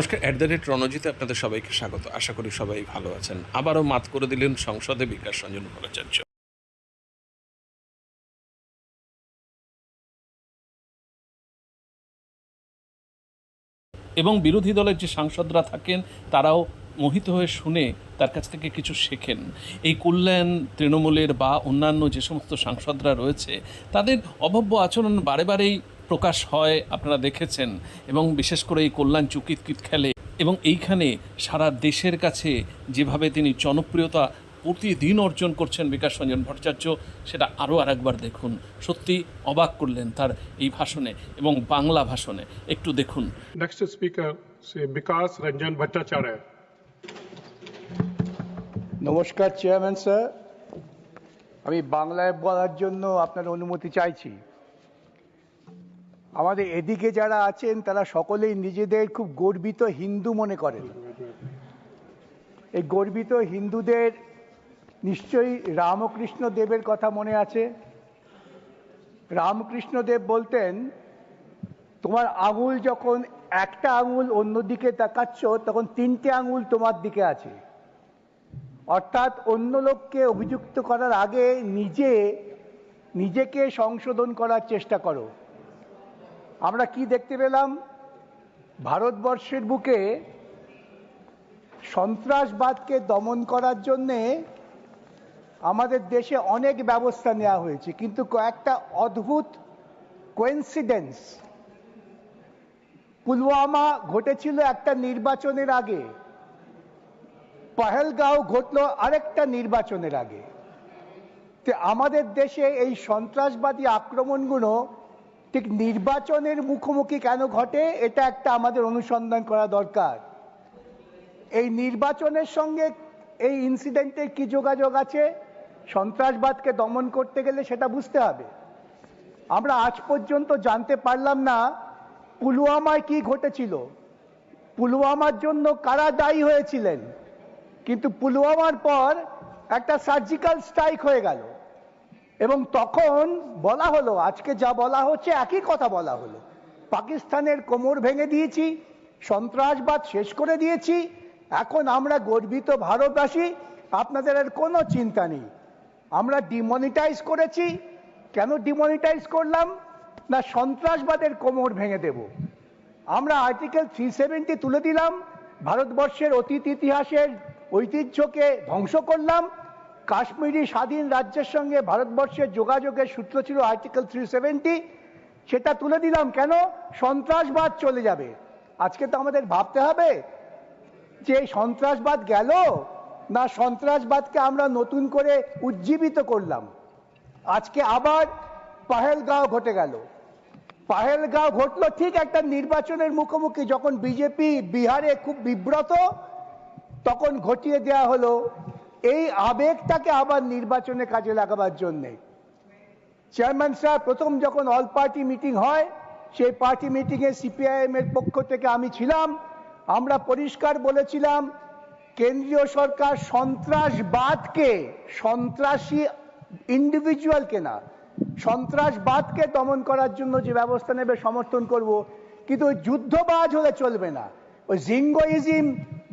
নমস্কার at the rate রণজিতে আপনাদের সবাইকে স্বাগত। আশা করি সবাই ভালো আছেন। আবারও মাত করে দিলেন সংসদে বিকাশ রঞ্জন ভট্টাচার্য। এবং বিরোধী দলের যে সাংসদরা থাকেন, তারাও মোহিত হয়ে শুনে তার কাছ থেকে কিছু শেখেন। এই কল্যাণ তৃণমূলের বা অন্যান্য যে সমস্ত সাংসদরা রয়েছে, তাদের অভব্য আচরণ বারে বারেই প্রকাশ হয় আপনারা দেখেছেন এবং বিশেষ করে এই কল্যাণ চুকিতকিত খেলে। এবং এইখানে সারা দেশের কাছে যেভাবে তিনি জনপ্রিয়তা প্রতিদিন অর্জন করছেন বিকাশ রঞ্জন ভট্টাচার্য সেটা আরও আরেকবার দেখুন। সত্যি অবাক করলেন তার এই ভাষণে এবং বাংলা ভাষণে। একটু দেখুন। Next speaker say Bikash Ranjan Bhattacharya. নমস্কার চেয়ারম্যান স্যার আমি বাংলায় বলার জন্য আপনার অনুমতি চাইছি। আমাদের এদিকে যারা আছেন, তারা সকলেই নিজেদের খুব গর্বিত হিন্দু মনে করেন। এই গর্বিত হিন্দুদের নিশ্চয়ই রামকৃষ্ণ দেবের কথা মনে আছে। রামকৃষ্ণ দেব বলতেন, তোমার আঙুল যখন একটা আঙুল অন্যদিকে তাকাচ্ছ, তখন তিনটে আঙুল তোমার দিকে আছে। অর্থাৎ অন্য লোককে অভিযুক্ত করার আগে নিজে, নিজেকে সংশোধন করার চেষ্টা করো। আমরা কি দেখতে পেলাম? ভারতবর্ষের বুকে সন্ত্রাসবাদকে দমন করার জন্যে আমাদের দেশে অনেক ব্যবস্থা নেওয়া হয়েছে। কিন্তু কয়েকটা অদ্ভুত কোয়েন্সিডেন্স পুলওয়ামা ঘটেছিল একটা নির্বাচনের আগে। পহেলগাঁও ঘটলো আরেকটা নির্বাচনের আগে। আমাদের দেশে এই সন্ত্রাসবাদী আক্রমণগুলো ঠিক নির্বাচনের মুখোমুখি কেন ঘটে, এটা একটা আমাদের অনুসন্ধান করা দরকার। এই নির্বাচনের সঙ্গে এই ইনসিডেন্টের কি যোগাযোগ আছে, সন্ত্রাসবাদকে দমন করতে গেলে সেটা বুঝতে হবে। আমরা আজ পর্যন্ত জানতে পারলাম না পুলওয়ামায় কি ঘটেছিল। পুলওয়ামার জন্য কারা দায়ী হয়েছিলেন, কিন্তু পুলওয়ামার পর একটা সার্জিক্যাল স্ট্রাইক হয়ে গেল। এবং তখন বলা হলো, আজকে যা বলা হচ্ছে একই কথা বলা হলো। পাকিস্তানের কোমর ভেঙে দিয়েছি, সন্ত্রাসবাদ শেষ করে দিয়েছি, এখন আমরা গর্বিত ভারতবাসী, আপনাদের আর কোনো চিন্তা নেই। আমরা ডিমনিটাইজ করেছি, কেন ডিমনিটাইজ করলাম? না সন্ত্রাসবাদের কোমর ভেঙে দেব। আমরা আর্টিকেল থ্রি সেভেন্টি তুলে দিলাম, ভারতবর্ষের অতীত ইতিহাসের ঐতিহ্যকে ধ্বংস করলাম কাশ্মীরি স্বাধীন রাজ্যের সঙ্গে ভারতবর্ষের যোগাযোগের সূত্র ছিল আর্টিকেল থ্রি সেভেন্টি সেটা তুলে দিলাম কেন? সন্ত্রাসবাদ চলে যাবে। আজকে তো আমাদের ভাবতে হবে যে সন্ত্রাসবাদ গেল না সন্ত্রাসবাদকে আমরা নতুন করে উজ্জীবিত করলাম। আজকে আবার পাহেলগাঁও ঘটে গেল। পাহেলগাঁও ঘটলো ঠিক একটা নির্বাচনের মুখোমুখি যখন বিজেপি বিহারে খুব বিব্রত, তখন ঘটিয়ে দেয়া হলো এই আবেগটাকে আবার নির্বাচনে কাজে লাগাবার জন্যে। চেয়ারম্যান সাহেব প্রথম যখন অল পার্টি মিটিং হয়, সেই পার্টি মিটিংয়ে সিপিআইএম এর পক্ষ থেকে আমি ছিলাম। আমরা পরিষ্কার বলেছিলাম, কেন্দ্রীয় সরকার সন্ত্রাসবাদকে, সন্ত্রাসী ইন্ডিভিজুয়ালকে না, সন্ত্রাসবাদকে দমন করার জন্য যে ব্যবস্থা নেবে, সমর্থন করব। কিন্তু ওই যুদ্ধবাজ হলে চলবে না। ওই জিঙ্গোইজিম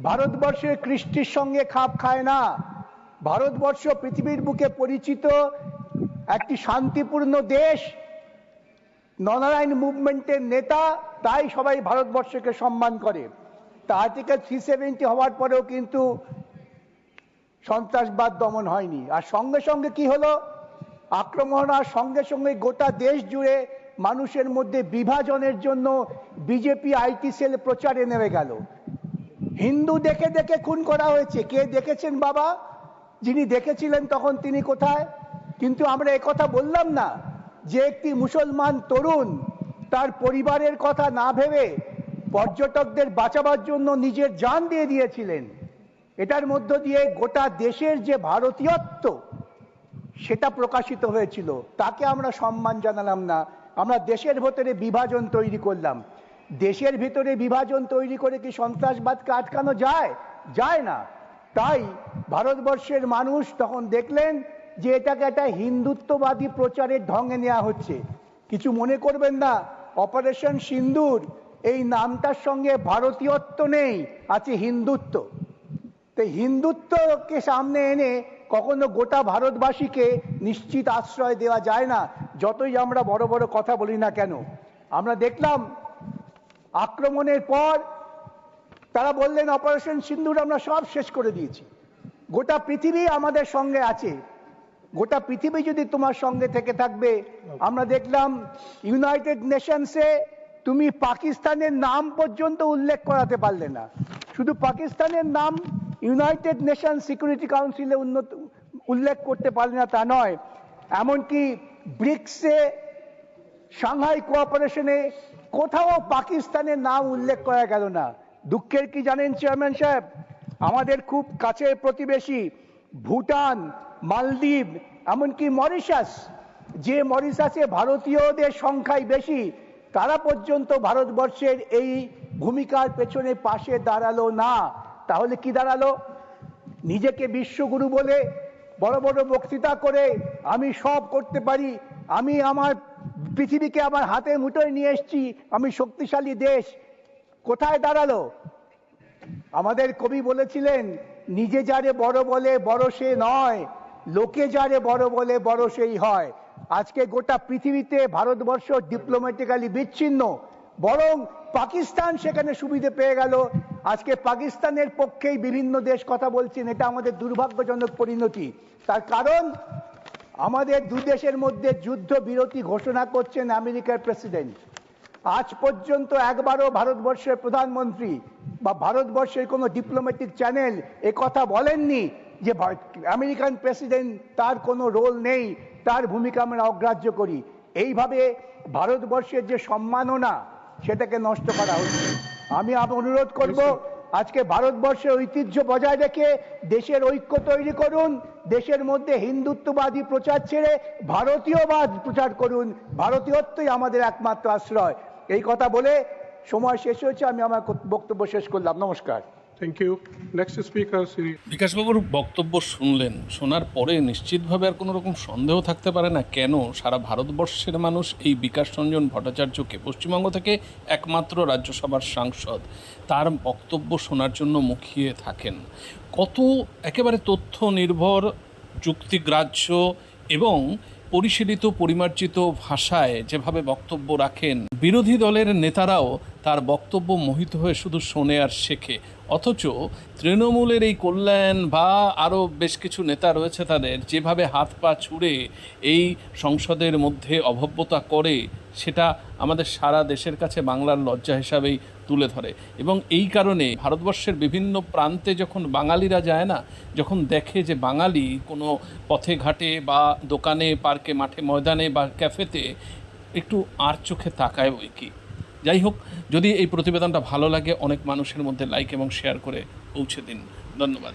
ভারতবর্ষের কৃষ্টির সঙ্গে খাপ খায় না। ভারতবর্ষ পৃথিবীর বুকে পরিচিত একটি শান্তিপূর্ণ দেশ ননারায়ণ মুভমেন্টের নেতা, তাই সবাই ভারতবর্ষকে সম্মান করে। তা আর্টিকেল থ্রি সেভেন্টি হওয়ার পরেও কিন্তু সন্ত্রাসবাদ দমন হয়নি। আর সঙ্গে সঙ্গে কি হলো? আক্রমণ আর সঙ্গে সঙ্গে গোটা দেশ জুড়ে মানুষের মধ্যে বিভাজনের জন্য বিজেপি আইটি সেল প্রচারে নেমে গেল। হিন্দু দেখে দেখে খুন করা হয়েছে। কে দেখেছেন বাবা? যিনি দেখেছিলেন তখন তিনি কোথায়? কিন্তু আমরা কথা বললাম না যে একটি মুসলমান তরুণ তার পরিবারের কথা না ভেবে পর্যটকদের বাঁচাবার জন্য নিজের জান দিয়ে দিয়েছিলেন। এটার মধ্য দিয়ে গোটা দেশের যে ভারতীয়ত্ব, সেটা প্রকাশিত হয়েছিল। তাকে আমরা সম্মান জানালাম না। আমরা দেশের ভেতরে বিভাজন তৈরি করলাম। দেশের ভিতরে বিভাজন তৈরি করে কি সন্ত্রাসবাদকে আটকানো যায়? যায় না। তাই ভারতবর্ষের মানুষ তখন দেখলেন যে এটাকে একটা হিন্দুত্ববাদী প্রচারের ঢঙ্গে নেওয়া হচ্ছে। কিছু মনে করবেন না, অপারেশন সিন্দুর, এই নামটার সঙ্গে ভারতীয়ত্ব নেই, আছে হিন্দুত্ব। তো হিন্দুত্বকে সামনে এনে কখনো গোটা ভারতবাসীকে নিশ্চিত আশ্রয় দেওয়া যায় না, যতই আমরা বড় বড় কথা বলি না কেন। আমরা দেখলাম আক্রমণের পর তারা বললেন অপারেশন সিন্দুর আমরা সব শেষ করে দিয়েছি। গোটা পৃথিবী আমাদের সঙ্গে আছে। গোটা পৃথিবী যদি তোমার সঙ্গে থেকে থাকবে, আমরা দেখলাম ইউনাইটেড নেশনসে তুমি পাকিস্তানের নাম পর্যন্ত উল্লেখ করাতে পারলে না। শুধু পাকিস্তানের নাম ইউনাইটেড নেশন সিকিউরিটি কাউন্সিলে উন্নত, উল্লেখ করতে পারলে না, তা নয়। এমনকি ব্রিক্সে সাংহাই কোঅপারেশনে কোথাও পাকিস্তানের নাম উল্লেখ করা গেল না। দুঃখের কি জানেন, চেয়ারম্যান সাহেব? আমাদের খুব কাছের প্রতিবেশী ভুটান, মালদ্বীপ, এমনকি মরিশাস। যে মরিশাসে ভারতীয়দের সংখ্যাই বেশি, তারা পর্যন্ত ভারতবর্ষের এই ভূমিকার পেছনে পাশে দাঁড়াল না। তাহলে কি দাঁড়াল? নিজেকে বিশ্বগুরু বলে বড় বড় বক্তৃতা করে আমি সব করতে পারি। আমি আমার পৃথিবীকে আমার হাতের মুঠোয় নিয়ে এসেছি। আমি শক্তিশালী দেশ। কোথায় দাঁড়াল? আমাদের কবি বলেছিলেন, নিজে যারে বড় বলে বড় সে নয়, লোকে যারে বড় বলে বড় সেই হয়। আজকে গোটা পৃথিবীতে ভারতবর্ষ ডিপ্লোম্যাটিক্যালি বিচ্ছিন্ন, বরং পাকিস্তান সেখানে সুবিধে পেয়ে গেল। আজকে পাকিস্তানের পক্ষেই বিভিন্ন দেশ কথা বলছেন, এটা আমাদের দুর্ভাগ্যজনক পরিণতি। তার কারণ, আমাদের দু দেশের মধ্যে যুদ্ধ বিরতি ঘোষণা করছেন আমেরিকার প্রেসিডেন্ট। আজ পর্যন্ত একবারও ভারতবর্ষের প্রধানমন্ত্রী বা ভারতবর্ষের কোনো ডিপ্লোম্যাটিক চ্যানেল এ কথা বলেননি যে আমেরিকান প্রেসিডেন্ট তার কোনো রোল নেই, তার ভূমিকা আমরা অগ্রাহ্য করি। এইভাবে ভারতবর্ষের যে সম্মাননা, সেটাকে নষ্ট করা হচ্ছে। আমি অনুরোধ করব আজকে ভারতবর্ষের ঐতিহ্য বজায় রেখে দেশের ঐক্য তৈরি করুন, দেশের মধ্যে হিন্দুত্ববাদী প্রচার ছেড়ে ভারতীয়বাদ প্রচার করুন। ভারতীয়ত্বই আমাদের একমাত্র আশ্রয়। এই কথা বলে সময় শেষ হয়েছে, আমি আমার বক্তব্য শেষ করলাম। নমস্কার। Thank you. Next speaker, Sri বিকাশবাবুর বক্তব্য শুনলেন। শোনার পরে নিশ্চিতভাবে আর কোনো রকম সন্দেহ থাকতে পারে না। কেন সারা ভারতবর্ষের মানুষ এই বিকাশ রঞ্জন ভট্টাচার্যকে পশ্চিমবঙ্গ থেকে একমাত্র রাজ্যসভার সাংসদ তার বক্তব্য শোনার জন্য মুখিয়ে থাকেন। কত একেবারে তথ্য নির্ভর যুক্তিগ্রাহ্য এবং পরিশীলিত পরিমার্জিত ভাষায় যেভাবে বক্তব্য রাখেন বিরোধী দলের নেতারাও তার বক্তব্য মোহিত হয়ে শুধু শোনে আর শেখে। অথচ তৃণমূলের এই কল্যাণ বা আরও বেশ কিছু নেতা রয়েছে তাদের, যেভাবে হাত পা ছুড়ে এই সংসদের মধ্যে অভব্যতা করে, সেটা আমাদের সারা দেশের কাছে বাংলার লজ্জা হিসাবেই তুলে ধরে। এবং এই কারণে ভারতবর্ষের বিভিন্ন প্রান্তে যখন বাঙালিরা যায় না, যখন দেখে যে বাঙালি কোনো পথে ঘাটে বা দোকানে, পার্কে, মাঠে, ময়দানে বা ক্যাফেতে একটু আর চোখে তাকায় বই কি? যাই হোক, যদি এই প্রতিবেদনটা ভালো লাগে, অনেক মানুষের মধ্যে লাইক এবং শেয়ার করে পৌঁছে দিন। ধন্যবাদ।